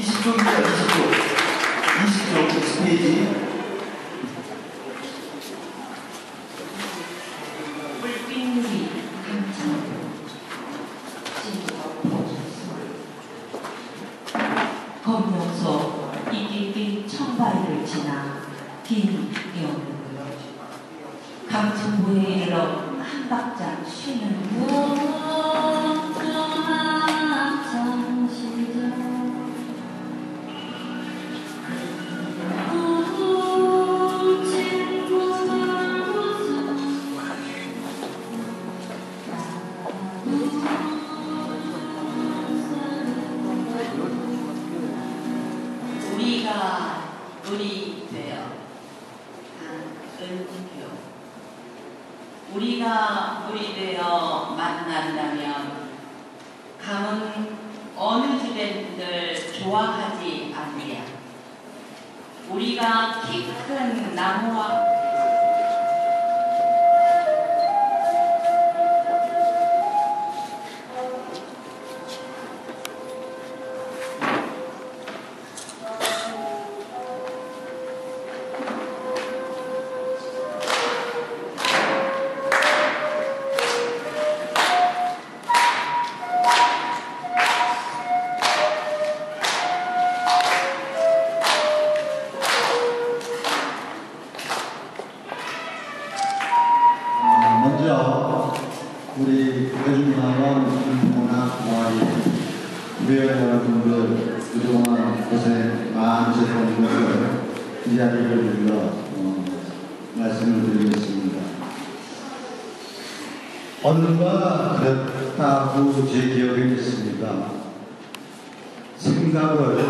20초입니다, 20초. 20초, 스테이지. 불빛놀이 한참 검명소 이길길 청바위를 지나 긴 여름 강천부에 이르러 한 박자 쉬는 우 우리 되어 은표 우리가 우리 되어 만난다면 감은 어느 집엔들 좋아하지 않느냐? 우리가 키 큰 나무와 우리 대중문화원 문화과의 부여 여러분들 그동안 고생 많으셨던 것을 이 자리를 빌려 어, 말씀을 드리겠습니다. 언가 그렇다고 제 기억에 있습니다. 생각을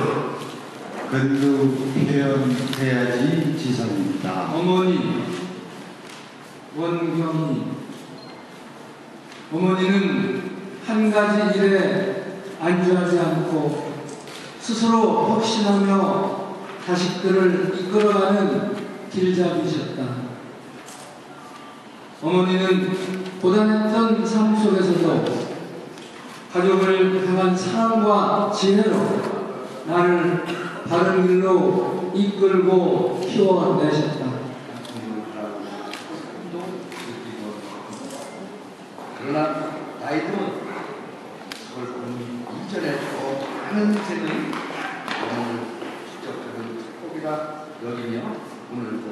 글로 표현해야지 지성입니다. 어머니, 원경이. 어머니는 한 가지 일에 안주하지 않고 스스로 확신하며 자식들을 이끌어가는 길잡이셨다. 어머니는 고단했던 삶 속에서도 가족을 향한 사랑과 지혜로 나를 바른 길로 이끌고 키워내셨다. 아이들은 그걸 보는 이전에 더 많은 인생을 경험을 축적하는 축복이라 여기며 오늘도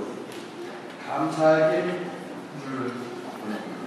감사하게 오늘 보내니다